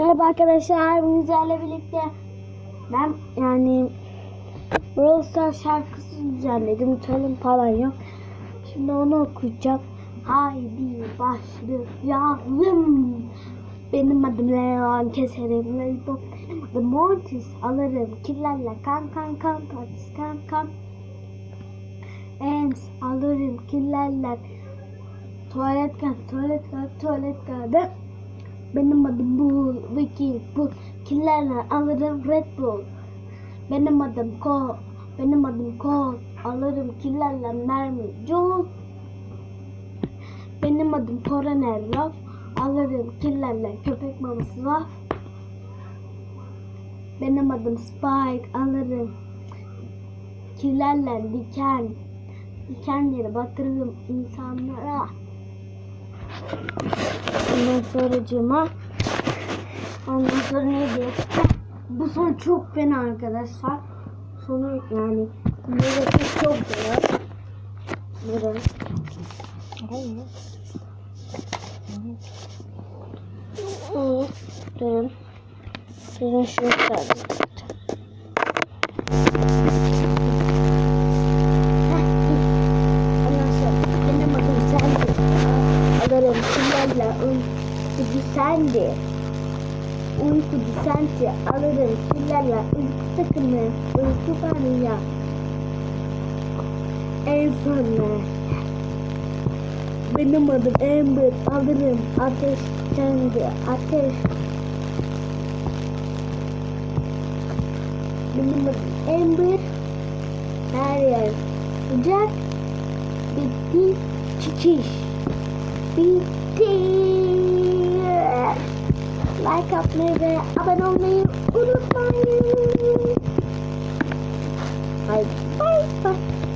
Merhaba arkadaşlar, sizlerle birlikte ben yani Brawl Stars şarkısı düzenledim, çalım falan yok. Şimdi onu okuyacağım. Haydi başlayalım. Benim adım Leon, keserim. Benim adım Mortis, alırım killerle kan kan kan, partis kan kan. Ems, alırım killerle tuvalet kan, tuvalet kan, tuvalet kan. Benim adım Bull, Vicky, Bull. Killerle alırım Red Bull. Benim adım Cole, benim adım Cole. Alırım killerle mermi Joel. Benim adım Coroner Love. Alırım killerle köpek maması Love. Benim adım Spike. Alırım killerle diken. Dikenleri batırırım insanlara. Ondan sonracığıma ondan sonra ne diyor? Bu son çok fena arkadaşlar. Sonu yani negatif çok fena. Durun. Hı, Durun. Durun şunu çıkardım. Kimlerle uykucu Sandy. Uykucu Sandy alırım kimlerle uyku takımı uyku banıya. En sonra benim adım Amber alırım ateş Sandy ateş. Benim adım Amber her yer sıcak bitti çiçiş BT. Like, abonnere, abonnere und bye. Bye, bye, bye.